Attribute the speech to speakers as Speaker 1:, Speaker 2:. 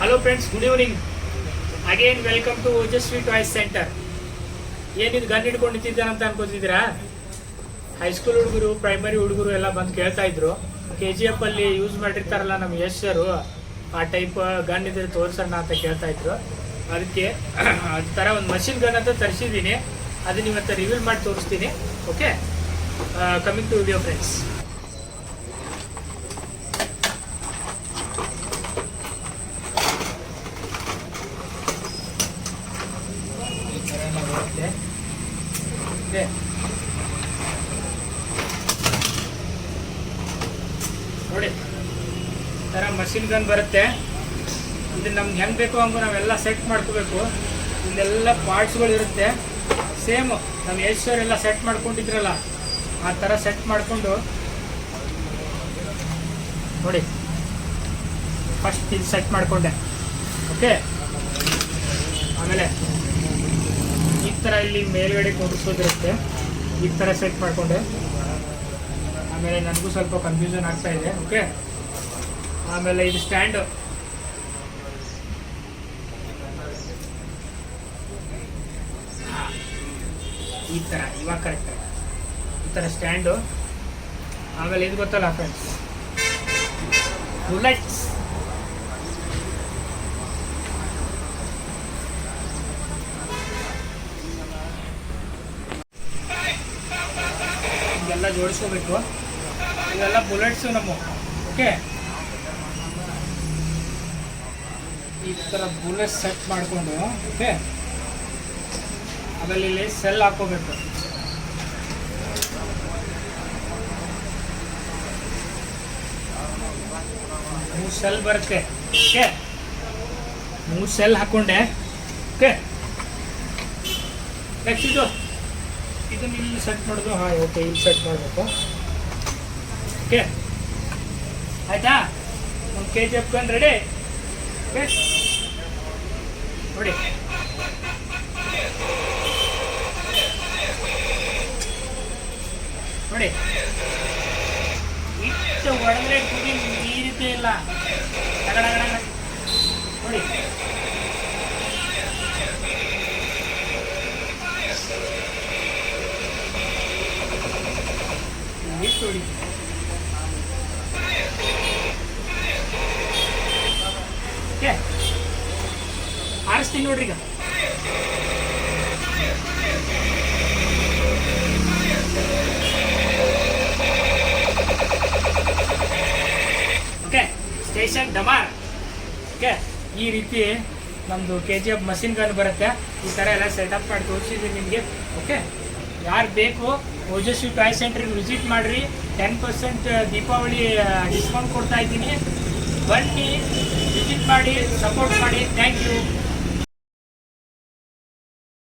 Speaker 1: Hello friends good evening again welcome to Ojasvi toys centre ಏನಿದು gun ಹಿಡ್ಕೊಂಡು ನಿಂತಿದ್ದಾನೆ ಅಂತ ಅನ್ಕೋತಿದ್ದೀರಾ? ಹೈಸ್ಕೂಲ್ ಹುಡುಗರು ಪ್ರೈಮರಿ ಹುಡುಗರು ಎಲ್ಲ ಬಂದು ಕೇಳ್ತಾ ಇದ್ರು. ಕೆ ಜಿ ಎಫ್ ಅಲ್ಲಿ ಯೂಸ್ ಮಾಡಿರ್ತಾರಲ್ಲ ನಮ್ಮ ಯಶ್ ಸರು ಆ ಟೈಪ್ ಗನ್ ಇದ್ರೆ ತೋರ್ಸೋಣ ಅಂತ ಕೇಳ್ತಾ ಇದ್ರು. ಅದಕ್ಕೆ ಆ ಥರ ಒಂದು ಮಷಿನ್ ಗನ್ ಅಂತ ತರಿಸಿದ್ದೀನಿ. ಅದನ್ನ ಇವತ್ತು ರಿವೀಲ್ ಮಾಡಿ ತೋರಿಸ್ತೀನಿ. Okay coming to video friends ಈ ಥರ ಎಲ್ಲ ಬರುತ್ತೆ ಇದೆ. ನೋಡಿ ಥರ ಮಷಿನ್ ಗನ್ ಬರುತ್ತೆ. ಇದು ನಮ್ಗೆ ಹೆಂಗೆ ಬೇಕು ಹಂಗೆ ನಾವೆಲ್ಲ ಸೆಟ್ ಮಾಡ್ಕೋಬೇಕು. ಇಲ್ಲೆಲ್ಲ ಪಾರ್ಟ್ಸ್ಗಳು ಇರುತ್ತೆ. ಸೇಮ್ ನಮ್ಮ ಎಲ್ಲ ಸೆಟ್ ಮಾಡ್ಕೊಂಡಿದ್ರಲ್ಲ, ಆ ಥರ ಸೆಟ್ ಮಾಡಿಕೊಂಡು, ನೋಡಿ ಫಸ್ಟ್ ಇದು ಸೆಟ್ ಮಾಡಿಕೊಂಡೆ. ಓಕೆ ಆಮೇಲೆ ಈ ಥರ ಇಲ್ಲಿ ಮೇಲ್ಗಡೆ ಕೂರಿಸೋದಿರುತ್ತೆ. ಈ ಥರ ಸೆಟ್ ಮಾಡಿಕೊಂಡೆ. ಆಮೇಲೆ ನನಗೂ ಸ್ವಲ್ಪ ಕನ್ಫ್ಯೂಷನ್ ಆಗ್ತಾ ಇದೆ ಓಕೆ ಆಮೇಲೆ ಇದು ಸ್ಟ್ಯಾಂಡು ಈ ಥರ ಇವಾಗ ಕರೆಕ್ಟ್ ಈ ಥರ ಸ್ಟ್ಯಾಂಡು ಆಮೇಲೆ ಇದು ಗೊತ್ತಲ್ಲ ಫ್ರೆಂಡ್ಸ್ ಬುಲೆಟ್ಸ್ ಇದೆಲ್ಲ ಜೋಡಿಸ್ಕೋಬೇಕು. ಇವೆಲ್ಲ ಬುಲೆಟ್ಸು ನಮ್ಮ. ಓಕೆ ಈ ಥರ ಬುಲೆಟ್ ಸೆಟ್ ಮಾಡಿಕೊಂಡು ಓಕೆ ಆಮೇಲೆ ಇಲ್ಲಿ ಸೆಲ್ ಹಾಕೋಬೇಕು ಮೂರು ಸೆಲ್ ಬರುತ್ತೆ ಓಕೆ ಮೂರು ಸೆಲ್ ಹಾಕೊಂಡೆ ಓಕೆ ನೆಕ್ಸ್ಟ್ ಇದು. ಇದನ್ನ ಇಲ್ಲಿ ಸೆಟ್ ಮಾಡೋದು? ಹಾಂ ಓಕೆ ಇಲ್ಲಿ ಸೆಟ್ ಮಾಡಬೇಕು. ಓಕೆ ಆಯ್ತಾ? ಒಂದು K G F gun ready okay ನೋಡಿ. ನೋಡಿ. ಇಷ್ಟು ಹೊಡೆದ್ರೆ ಕುದಿ ನೀರಿದ್ದೇ ಇಲ್ಲ ನೋಡಿ ಓಕೆ ಆರಿಸ್ತೀನಿ ನೋಡ್ರಿ ಈಗ ಓಕೆ, ಸ್ಟೇಷನ್ ಡಮಾರ್. ಓಕೆ, ಈ ರೀತಿ ನಮ್ಮದು K G F machine gun ಬರುತ್ತೆ. ಈ ಥರ ಎಲ್ಲ ಸೆಟಪ್ ಮಾಡಿ ತೋರಿಸಿದ್ದೀನಿ ನಿಮಗೆ. ಓಕೆ? ಯಾರು ಬೇಕು, ಓಜಸ್ವಿ ಟಾಯ್ ಸೆಂಟ್ರಿಗೆ ವಿಸಿಟ್ ಮಾಡಿರಿ. ಟೆನ್ ಪರ್ಸೆಂಟ್ ದೀಪಾವಳಿ ಡಿಸ್ಕೌಂಟ್ ಕೊಡ್ತಾ ಇದ್ದೀನಿ. ಬನ್ನಿ, ವಿಸಿಟ್ ಮಾಡಿ ಸಪೋರ್ಟ್ ಮಾಡಿ. Thank you.